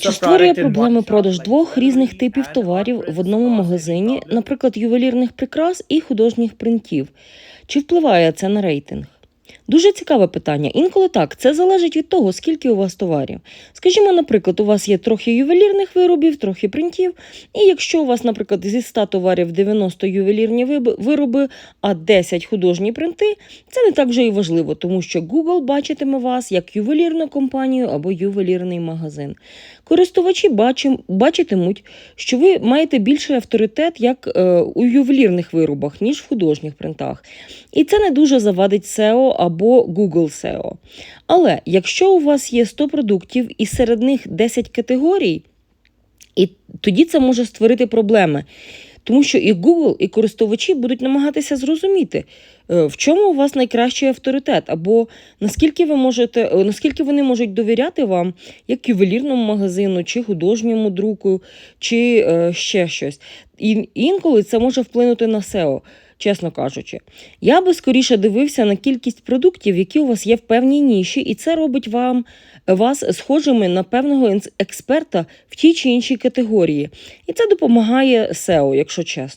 Чи створює проблеми продаж двох різних типів товарів в одному магазині, наприклад, ювелірних прикрас і художніх принтів? Чи впливає це на рейтинг? Дуже цікаве питання. Інколи так, це залежить від того, скільки у вас товарів. Скажімо, наприклад, у вас є трохи ювелірних виробів, трохи принтів, і якщо у вас, наприклад, зі 100 товарів 90 ювелірні вироби, а 10 художні принти, це не так вже і важливо, тому що Google бачитиме вас як ювелірну компанію або ювелірний магазин. Користувачі бачитимуть, що ви маєте більший авторитет як е, у ювелірних виробах, ніж в художніх принтах. І це не дуже завадить SEO Google SEO. Але якщо у вас є 100 продуктів і серед них 10 категорій, і тоді це може створити проблеми. Тому що і Google, і користувачі будуть намагатися зрозуміти, е, в чому у вас найкращий авторитет, або наскільки ви можете, е, наскільки вони можуть довіряти вам, як ювелірному магазину, чи художньому друку, чи е, ще щось. І інколи це може вплинути на SEO, чесно кажучи. Я би скоріше дивився на кількість продуктів, які у вас є в певній ніші, і це робить вам вас схожими на певного експерта в тій чи іншій категорії. І це допомагає SEO, якщо чесно.